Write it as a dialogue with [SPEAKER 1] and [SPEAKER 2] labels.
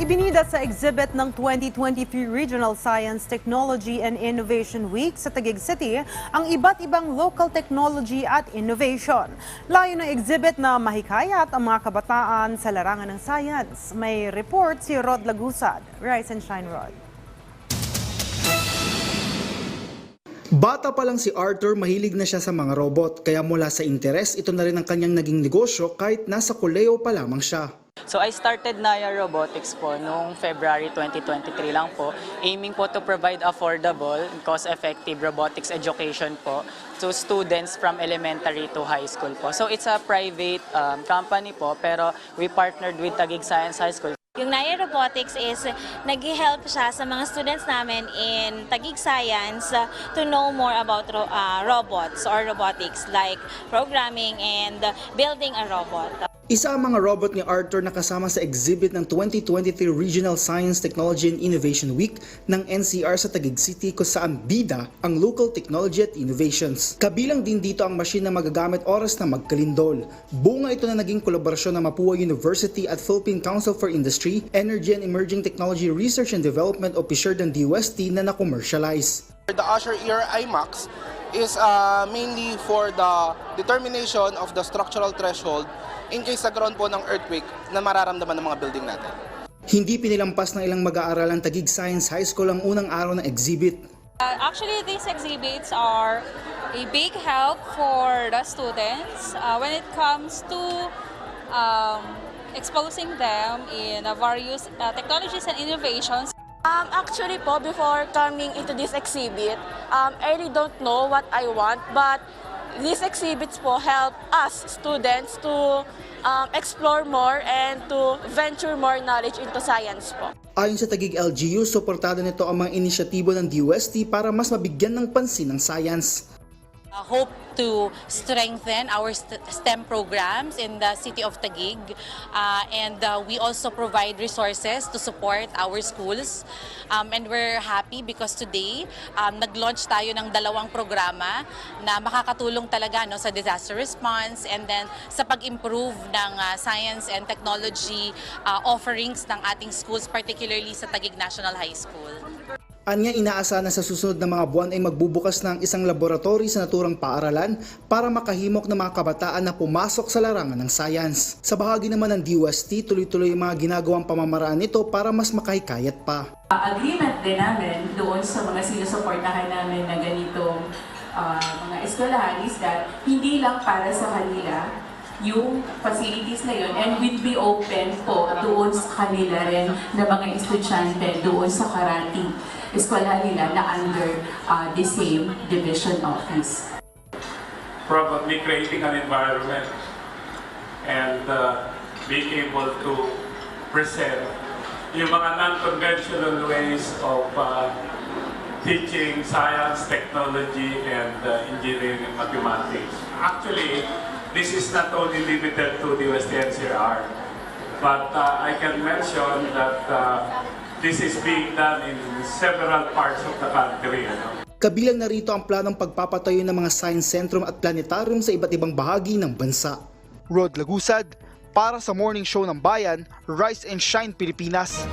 [SPEAKER 1] Ibinida sa exhibit ng 2023 Regional Science, Technology and Innovation Week sa Taguig City ang iba't ibang local technology at innovation. Layo ng exhibit na mahikayat ang mga kabataan sa larangan ng science. May report si Rod Lagusad. Rise and shine, Rod.
[SPEAKER 2] Bata pa lang si Arthur, mahilig na siya sa mga robot. Kaya mula sa interes, ito na rin ang kanyang naging negosyo kahit nasa kuleo pa lamang siya.
[SPEAKER 3] So I started Naya Robotics po noong February 2023 lang po, aiming po to provide affordable and cost-effective robotics education po to students from elementary to high school po. So it's a private um, company po pero we partnered with Taguig Science High School.
[SPEAKER 4] Yung Naya Robotics is nag-help siya sa mga students namin in Taguig Science uh, to know more about ro- uh, robots or robotics like programming and building a robot.
[SPEAKER 2] Isa ang mga robot ni Arthur na kasama sa exhibit ng 2023 Regional Science, Technology and Innovation Week ng NCR sa Taguig City kung saan bida ang local technology at innovations. Kabilang din dito ang machine na magagamit oras na magkalindol. Bunga ito na naging kolaborasyon ng Mapua University at Philippine Council for Industry, Energy and Emerging Technology Research and Development o ng DOST na na-commercialize.
[SPEAKER 5] The Usher Ear IMAX is uh, mainly for the determination of the structural threshold in case nagkaroon po ng earthquake na mararamdaman ng mga building natin.
[SPEAKER 2] Hindi pinilampas ng ilang mag-aaralan Taguig Science High School ang unang araw ng exhibit.
[SPEAKER 6] Uh, actually, these exhibits are a big help for the students uh, when it comes to um, exposing them in uh, various uh, technologies and innovations.
[SPEAKER 7] Um, actually po, before coming into this exhibit, um, I really don't know what I want, but these exhibits po help us students to um, explore more and to venture more knowledge into science po.
[SPEAKER 2] Ayon sa Tagig LGU, suportado nito ang mga inisyatibo ng DOST para mas mabigyan ng pansin ng science.
[SPEAKER 8] Uh, hope to strengthen our st- STEM programs in the city of Taguig. Uh, and uh, we also provide resources to support our schools. Um, and we're happy because today, um, nag-launch tayo ng dalawang programa na makakatulong talaga no, sa disaster response and then sa pag-improve ng uh, science and technology uh, offerings ng ating schools, particularly sa Taguig National High School.
[SPEAKER 2] Anya inaasahan na sa susunod na mga buwan ay magbubukas ng isang laboratory sa naturang paaralan para makahimok ng mga kabataan na pumasok sa larangan ng science. Sa bahagi naman ng DOST, tuloy-tuloy ang mga ginagawang pamamaraan nito para mas makahikayat pa.
[SPEAKER 9] agreement din namin doon sa mga sinusuportahan namin na ganitong ah, mga eskwelahan is that hindi lang para sa kanila yung facilities na yun and we'd be open po doon sa kanila rin na mga estudyante doon sa karating eskwelahan nila na under ah, the same division office.
[SPEAKER 10] probably creating an environment and uh, being able to present yung mga non-conventional ways of uh, teaching science, technology, and uh, engineering and mathematics. Actually, this is not only limited to the West NCR, but uh, I can mention that uh, this is being done in several parts of the country. ano.
[SPEAKER 2] Kabilang na rito ang planong pagpapatayo ng mga science centrum at planetarium sa iba't ibang bahagi ng bansa. Rod Lagusad, para sa morning show ng bayan, Rise and Shine Pilipinas.